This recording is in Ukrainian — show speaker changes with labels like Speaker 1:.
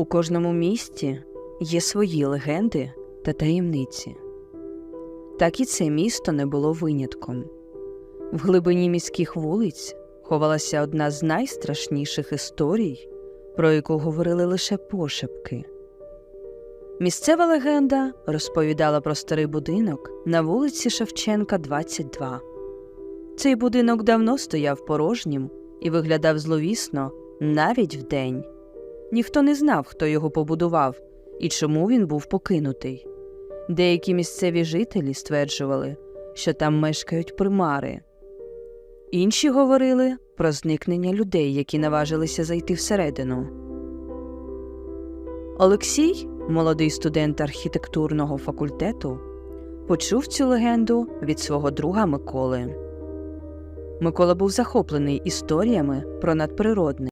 Speaker 1: У кожному місті є свої легенди та таємниці. Так і це місто не було винятком. В глибині міських вулиць ховалася одна з найстрашніших історій, про яку говорили лише пошепки. Місцева легенда розповідала про старий будинок на вулиці Шевченка, 22. Цей будинок давно стояв порожнім і виглядав зловісно навіть вдень. Ніхто не знав, хто його побудував і чому він був покинутий. Деякі місцеві жителі стверджували, що там мешкають примари. Інші говорили про зникнення людей, які наважилися зайти всередину. Олексій, молодий студент архітектурного факультету, почув цю легенду від свого друга Миколи. Микола був захоплений історіями про надприродне.